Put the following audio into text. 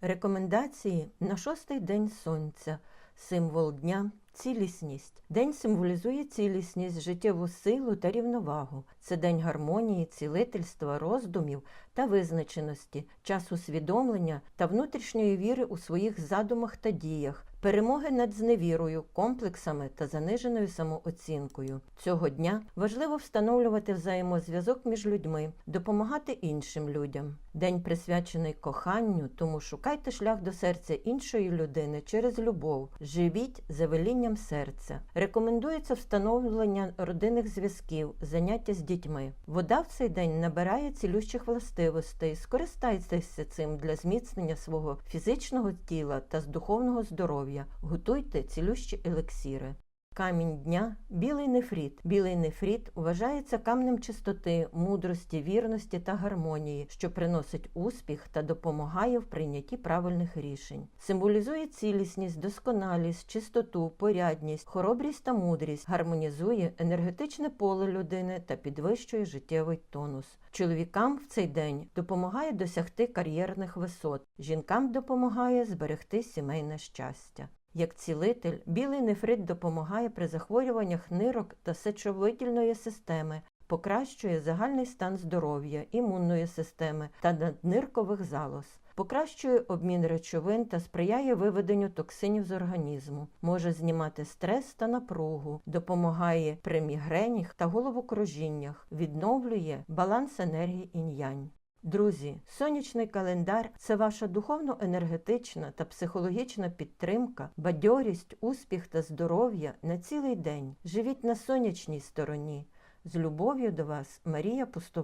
Рекомендації на шостий день сонця. Символ дня цілісність. День символізує цілісність, життєву силу та рівновагу. Це день гармонії, цілительства, роздумів та визначеності, час усвідомлення та внутрішньої віри у своїх задумах та діях, перемоги над зневірою, комплексами та заниженою самооцінкою. Цього дня важливо встановлювати взаємозв'язок між людьми, допомагати іншим людям. День присвячений коханню, тому шукайте шлях до серця іншої людини через любов, живіть за велінням серця. Рекомендується встановлення родинних зв'язків, заняття з дітьми. Вода в цей день набирає цілющих властивостей. Скористайтеся цим для зміцнення свого фізичного тіла та з духовного здоров'я. Готуйте цілющі елексіри. Камінь дня білий нефріт. Білий нефріт вважається камнем чистоти, мудрості, вірності та гармонії, що приносить успіх та допомагає в прийнятті правильних рішень. Символізує цілісність, досконалість, чистоту, порядність, хоробрість та мудрість, гармонізує енергетичне поле людини та підвищує життєвий тонус. Чоловікам в цей день допомагає досягти кар'єрних висот, жінкам допомагає зберегти сімейне щастя. Як цілитель, білий нефрит допомагає при захворюваннях нирок та сечовидільної системи, покращує загальний стан здоров'я, імунної системи та надниркових залоз, покращує обмін речовин та сприяє виведенню токсинів з організму, може знімати стрес та напругу, допомагає при мігренях та головокружіннях, відновлює баланс енергії інь-янь. Друзі, сонячний календар це ваша духовно-енергетична та психологічна підтримка, бадьорість, успіх та здоров'я на цілий день. Живіть на сонячній стороні. З любов'ю до вас, Марія Пустова.